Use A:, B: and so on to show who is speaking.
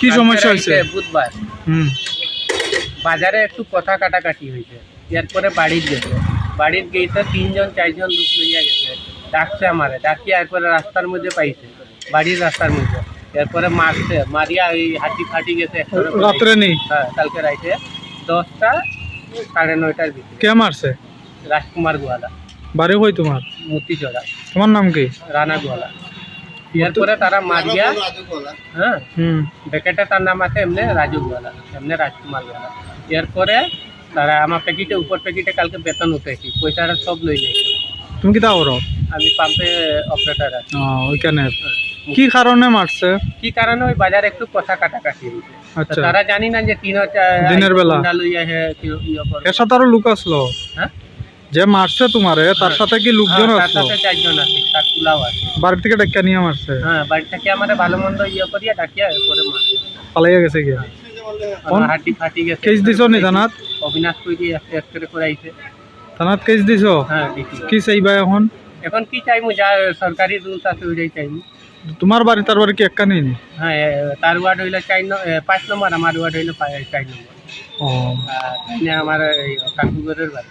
A: কি সমস্যা হয়েছে?
B: বুধবার।
A: হুম।
B: বাজারে একটু কথা কাটাকাটি হয়েছে। এরপরে বাড়ির গেছে। বাড়ির গেছে তিনজন চারজন লোক লইয়া গেছে। ডাকছে আমারে। ডাকিয়া এরপরে রাস্তার মধ্যে পাইছে। বাড়ির রাস্তার মধ্যে। এরপরে মারছে। মারিয়া ওই হাঁটি ফাটি গেছে
A: রাত্রে নেই?
B: হ্যাঁ কালকে রাইতে দশটা সাড়ে নয়টার দিকে
A: কে মারছে?
B: রাজকুমার গোয়ালা।
A: বাড়ি হই তোমার?
B: মতিচড়া।
A: তোমার নাম কি?
B: রানা গোয়ালা। এরপরে তারা মারিয়া হ্যাঁ ব্যাকেটে তার নাম আছে এমনি রাজু গোয়ালা এমনি রাজকুমার গোয়ালা এরপরে তারা আমার প্যাকেটে উপর প্যাকেটে কালকে বেতন উঠেছি পয়সাটা সব লই নিয়েছে।
A: তুমি কি তা
B: আমি পাম্পে অপারেটার আছি।
A: ওইখানে।
B: হ্যাঁ।
A: কি কারণে মারছে?
B: কি কারণে ওই বাজারে একটু কথা কাটাকাটি হয়েছে। তো
A: আচ্ছা।
B: তারা জানি না যে তিন
A: দিনের বেলা।
B: লইয়া হে ইয়ে করে।
A: এর সাথে আরও লোক আসলো।
B: হ্যাঁ?
A: যে মারছে তোমারে তার
B: হ্যাঁ।
A: সাথে কি লোকজন
B: হ্যাঁ, তার
A: আসলো
B: সাথে চারজন আছে তার তুলাও আছে।
A: বাড়ি থেকে ডাক্কা নিয়ে মারছে?
B: হ্যাঁ বাড়ি থেকে আমার ভালো মন্দ ইয়ে করিয়া ডাকিয়া এরপরে মারছে।
A: পালাইয়া গেছে কি? কোন?
B: হাঁটি ফাটি গেছে।
A: কেস দিছো নি থানাত?
B: অবিনাশ কইরি এক্সরে করাইছে।
A: থানাত কেস দিছো?
B: হ্যাঁ
A: কি চাইবা এখন?
B: এখন কি চাইমু যা সরকারি রুলস আছে ওইটাই চাইমু।
A: তোমার বাড়ি তার বাড়ি কি এক্কা নেই নি?
B: হ্যাঁ তার ওয়ার্ড হইলে চার পাঁচ নম্বর আমার ওয়ার্ড হইলে চার নম্বর।
A: ও।
B: আমার এই কাকুগরের বাড়ি।